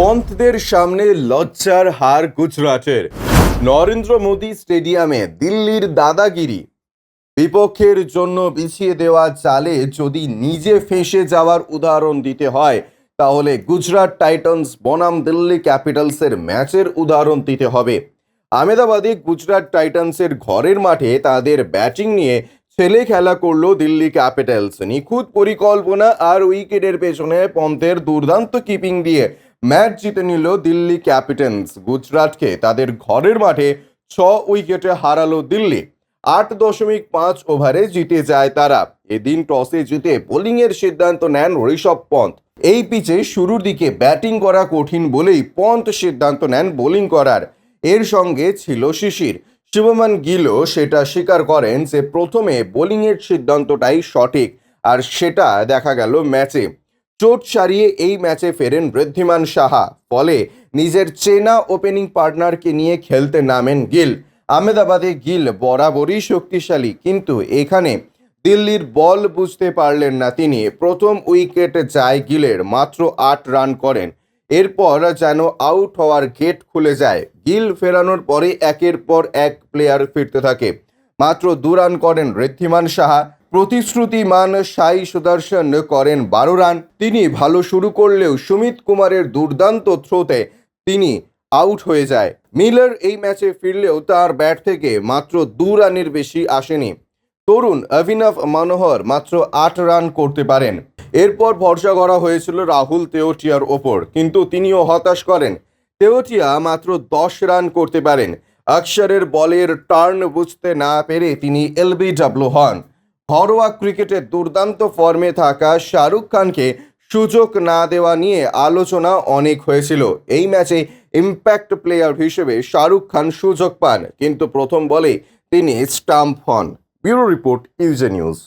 পন্থদের সামনে লজ্জার হার গুজরাটের। নরেন্দ্র মোদী স্টেডিয়ামে দিল্লির দাদাগিরি। বিপক্ষের জন্য বিছিয়ে দেওয়া চালে যদি নিজে ফেঁসে যাওয়ার উদাহরণ দিতে হয়, তাহলে গুজরাট টাইটন্স বনাম দিল্লি ক্যাপিটালসের ম্যাচের উদাহরণ দিতে হবে। আহমেদাবাদে গুজরাট টাইটান্সের ঘরের মাঠে তাদের ব্যাটিং নিয়ে ছেলে খেলা করল দিল্লি ক্যাপিটালস। নিখুঁত পরিকল্পনা আর উইকেটের পেছনে পন্থের দুর্দান্ত কিপিং দিয়ে ম্যাচ জিতে নিল দিল্লি ক্যাপিটালস গুজরাটকে তাদের ঘরের মাঠে ছ উইকেটে হারালো দিল্লি। আট দশমিক পাঁচ ওভারে জিতে যায় তারা। এদিন টসে জিতে বোলিংয়ের সিদ্ধান্ত নেন ঋষভ পন্থ এই পিচে শুরুর দিকে ব্যাটিং করা কঠিন বলেই পন্থ সিদ্ধান্ত নেন বোলিং করার। এর সঙ্গে ছিল শিশির। শিবমান গিলও সেটা স্বীকার করেন যে প্রথমে বোলিংয়ের সিদ্ধান্তটাই সঠিক, আর সেটা দেখা গেল ম্যাচে। চোট সারিয়ে এই ম্যাচে ফেরেন বৃদ্ধিমান সাহা। ফলে নিজের চেনা ওপেনিং পার্টনারকে নিয়ে খেলতে নামেন গিল। আহমেদাবাদে গিল বরাবরই শক্তিশালী, কিন্তু এখানে দিল্লির বল বুঝতে পারলেন না তিনি। প্রথম উইকেট যায় গিলের, মাত্র আট রান করেন। এরপর যেন আউট হওয়ার গেট খুলে যায়। গিল ফেরানোর পরে একের পর এক প্লেয়ার ফিরতে থাকে। মাত্র দু রান করেন ঋদ্ধিমান সাহা। প্রতিশ্রুতিমান সাই সুদর্শন করেন বারো রান তিনি ভালো শুরু করলেও সুমিত কুমারের দুর্দান্ত থ্রোতে তিনি আউট হয়ে যায়। মিলার এই ম্যাচে ফিরলেও তার ব্যাট থেকে মাত্র দু রানের বেশি আসেনি। তরুণ অভিনব মনোহর মাত্র আট রান করতে পারেন। এরপর ভরসা করা হয়েছিল রাহুল তেওটিয়ার ওপর, কিন্তু তিনিও হতাশ করেন। তেওটিয়া মাত্র দশ রান করতে পারেন। অক্ষরের বলের টার্ন বুঝতে না পেরে তিনি এলবিডব্লিউ হন। ঘরোয়া ক্রিকেটে দুর্দান্ত ফর্মে থাকা শাহরুখ খানকে সুযোগ না দেওয়া নিয়ে আলোচনা অনেক হয়েছিল। এই ম্যাচে ইম্প্যাক্ট প্লেয়ার হিসেবে শাহরুখ খান সুযোগ পান, কিন্তু প্রথম বলে তিনি স্টাম্প হন। ব্যুরো রিপোর্ট ইউজে নিউজ।